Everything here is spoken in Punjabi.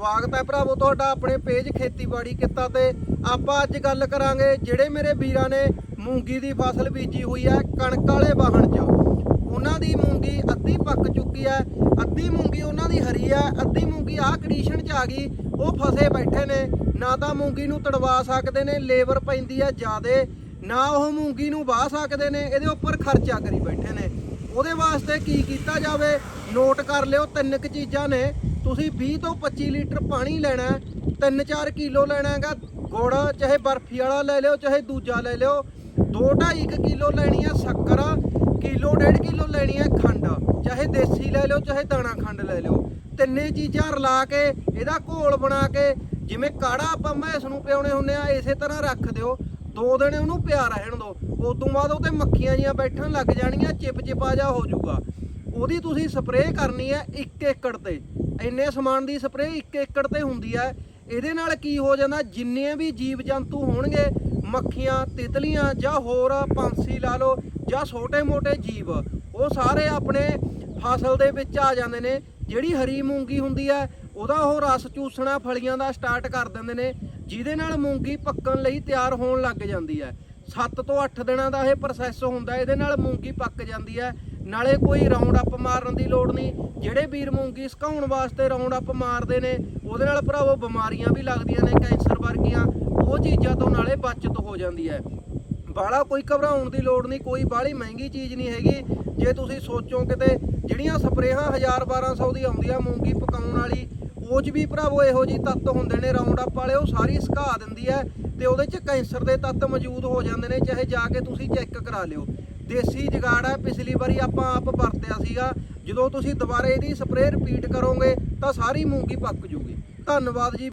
ਸਵਾਗਤ ਹੈ ਭਰਾਵੋ ਤੁਹਾਡਾ ਆਪਣੇ ਪੇਜ ਖੇਤੀਬਾੜੀ ਕਿੱਤਾ ਤੇ। ਆਪਾਂ ਅੱਜ ਗੱਲ ਕਰਾਂਗੇ ਜਿਹੜੇ ਮੇਰੇ ਵੀਰਾਂ ਨੇ ਮੂੰਗੀ ਦੀ ਫਸਲ ਬੀਜੀ ਹੋਈ ਹੈ ਕਣਕ ਵਾਲੇ ਵਾਹਣ 'ਚ। ਉਹਨਾਂ ਦੀ ਮੂੰਗੀ ਅੱਧੀ ਪੱਕ ਚੁੱਕੀ ਹੈ, ਅੱਧੀ ਮੂੰਗੀ ਉਹਨਾਂ ਦੀ ਹਰੀ ਹੈ, ਅੱਧੀ ਮੂੰਗੀ ਆਹ ਕੰਡੀਸ਼ਨ 'ਚ ਆ ਗਈ, ਉਹ ਫਸੇ ਬੈਠੇ ਨੇ। ਨਾ ਤਾਂ ਮੂੰਗੀ ਨੂੰ ਤੜਵਾ ਸਕਦੇ ਨੇ, ਲੇਬਰ ਪੈਂਦੀ ਹੈ ਜ਼ਿਆਦੇ, ਨਾ ਉਹ ਮੂੰਗੀ ਨੂੰ ਵਾਹ ਸਕਦੇ ਨੇ, ਇਹਦੇ ਉੱਪਰ ਖਰਚਾ ਕਰੀ ਬੈਠੇ ਨੇ। ਉਹਦੇ ਵਾਸਤੇ ਕੀ ਕੀਤਾ ਜਾਵੇ, ਨੋਟ ਕਰ ਲਿਓ, ਤਿੰਨ ਕੁ ਚੀਜ਼ਾਂ ਨੇ। ਤੁਸੀਂ 20 ਤੋਂ 25 ਲੀਟਰ ਪਾਣੀ ਲੈਣਾ 3-4 ਕਿਲੋ ਲੈਣਾ ਹੈਗਾ ਗੁੜ, ਚਾਹੇ ਬਰਫੀ ਵਾਲਾ ਲੈ ਲਿਓ, ਚਾਹੇ ਦੂਜਾ ਲੈ ਲਿਓ 2-2.5 ਕਿਲੋ ਲੈਣੀ ਹੈ ਸ਼ੱਕਰ, ਕਿਲੋ ਡੇਢ ਕਿਲੋ ਲੈਣੀ ਹੈ ਖੰਡ, ਚਾਹੇ ਦੇਸੀ ਲੈ ਲਿਓ, ਚਾਹੇ ਦਾਣਾ ਖੰਡ ਲੈ ਲਿਓ। ਤਿੰਨੇ ਚੀਜ਼ਾਂ ਰਲਾ ਕੇ, ਇਹਦਾ ਘੋਲ ਬਣਾ ਕੇ, ਜਿਵੇਂ ਕਾੜਾ ਆਪਾਂ ਮੈਸ ਨੂੰ ਪਿਆਉਣੇ ਹੁੰਨੇ ਆ, ਇਸੇ ਤਰ੍ਹਾਂ ਰੱਖ ਦਿਓ। ਦੋ ਦਿਨ ਉਹਨੂੰ ਪਿਆ ਰਹਿਣ ਦਿਓ ਉਸ ਤੋਂ ਬਾਅਦ ਉਹ ਤੇ ਮੱਖੀਆਂ ਜੀਆਂ ਬੈਠਣ ਲੱਗ ਜਾਣੀਆਂ ਚਿਪ ਚਿਪਾ ਜਾ ਹੋ ਜਾਊਗਾ। ਉਹਦੀ ਤੁਸੀਂ ਸਪਰੇਅ ਕਰਨੀ ਹੈ 1 ਏਕੜ ਤੇ। ਇੰਨੇ ਸਮਾਨ ਦੀ ਸਪਰੇਅ 1 ਏਕੜ ਤੇ ਹੁੰਦੀ ਹੈ ਇਹਦੇ ਨਾਲ ਕੀ ਹੋ ਜਾਂਦਾ ਜਿੰਨੇ ਵੀ ਜੀਵ ਜੰਤੂ ਹੋਣਗੇ, ਮੱਖੀਆਂ, ਤਿਤਲੀਆਂ ਜਾਂ ਹੋਰ ਪੰਛੀ ਲਾ ਲਓ ਜਾਂ ਛੋਟੇ-ਮੋਟੇ ਜੀਵ, ਉਹ ਸਾਰੇ ਆਪਣੇ ਫਸਲ ਦੇ ਵਿੱਚ ਆ ਜਾਂਦੇ ਨੇ। ਜਿਹੜੀ ਹਰੀ ਮੂੰਗੀ ਹੁੰਦੀ ਹੈ ਉਹਦਾ ਉਹ ਰਸ ਚੂਸਣਾ ਫਲੀਆਂ ਦਾ ਸਟਾਰਟ ਕਰ ਦਿੰਦੇ ਨੇ, ਜਿਹਦੇ ਨਾਲ ਮੂੰਗੀ ਪੱਕਣ ਲਈ ਤਿਆਰ ਹੋਣ ਲੱਗ ਜਾਂਦੀ ਹੈ 7 ਤੋਂ 8 ਦਿਨਾਂ ਦਾ ਇਹ ਪ੍ਰੋਸੈਸ ਹੁੰਦਾ, ਇਹਦੇ ਨਾਲ ਮੂੰਗੀ ਪੱਕ ਜਾਂਦੀ ਹੈ ਨਾਲੇ ਕੋਈ ਰਾਉਂਡ ਅਪ ਮਾਰਨ ਦੀ ਲੋੜ ਨਹੀਂ। ਜਿਹੜੇ ਵੀਰ ਮੂੰਗੀ ਸੁਕਾਉਣ ਵਾਸਤੇ ਰਾਉਂਡ ਅਪ ਮਾਰਦੇ ਨੇ, ਉਹਦੇ ਨਾਲ ਭਰਾਵੋ ਬਿਮਾਰੀਆਂ ਵੀ ਲੱਗਦੀਆਂ ਨੇ, ਕੈਂਸਰ ਵਰਗੀਆਂ, ਉਹ ਚੀਜ਼ਾਂ ਤੋਂ ਨਾਲੇ ਬਚਤ ਹੋ ਜਾਂਦੀ ਹੈ। ਬਾਲਾ ਕੋਈ ਘਬਰਾਉਣ ਦੀ ਲੋੜ ਨਹੀਂ, ਕੋਈ ਬਾਹਲੀ ਮਹਿੰਗੀ ਚੀਜ਼ ਨਹੀਂ ਹੈਗੀ। ਜੇ ਤੁਸੀਂ ਸੋਚੋ ਕਿਤੇ, ਜਿਹੜੀਆਂ ਸਪਰੇਹਾਂ 1000 1200 ਦੀ ਆਉਂਦੀਆਂ ਮੂੰਗੀ ਪਕਾਉਣ ਵਾਲੀ, ਉਹ 'ਚ ਵੀ ਭਰਾਵੋ ਇਹੋ ਜਿਹੀ ਤੱਤ ਹੁੰਦੇ ਨੇ ਰਾਉਂਡ ਅਪ ਵਾਲੇ, ਉਹ ਸਾਰੀ ਸੁਕਾ ਦਿੰਦੀ ਹੈ ਤੇ ਉਹਦੇ 'ਚ ਕੈਂਸਰ ਦੇ ਤੱਤ ਮੌਜੂਦ ਹੋ ਜਾਂਦੇ ਨੇ, ਚਾਹੇ ਜਾ ਕੇ ਤੁਸੀਂ ਚੈੱਕ ਕਰਾ ਲਿਓ। ਦੇਸੀ ਜਗਾੜ ਹੈ। ਪਿਛਲੀ ਵਾਰੀ ਆਪਾਂ ਆਪ ਵਰਤਿਆ ਸੀਗਾ। ਜਦੋਂ ਤੁਸੀਂ ਦੁਬਾਰੇ ਇਹਦੀ ਸਪਰੇਅ ਰਿਪੀਟ ਕਰੋਗੇ ਤਾਂ ਸਾਰੀ ਮੂੰਗੀ ਪੱਕ ਜੂਗੀ। ਧੰਨਵਾਦ ਜੀ।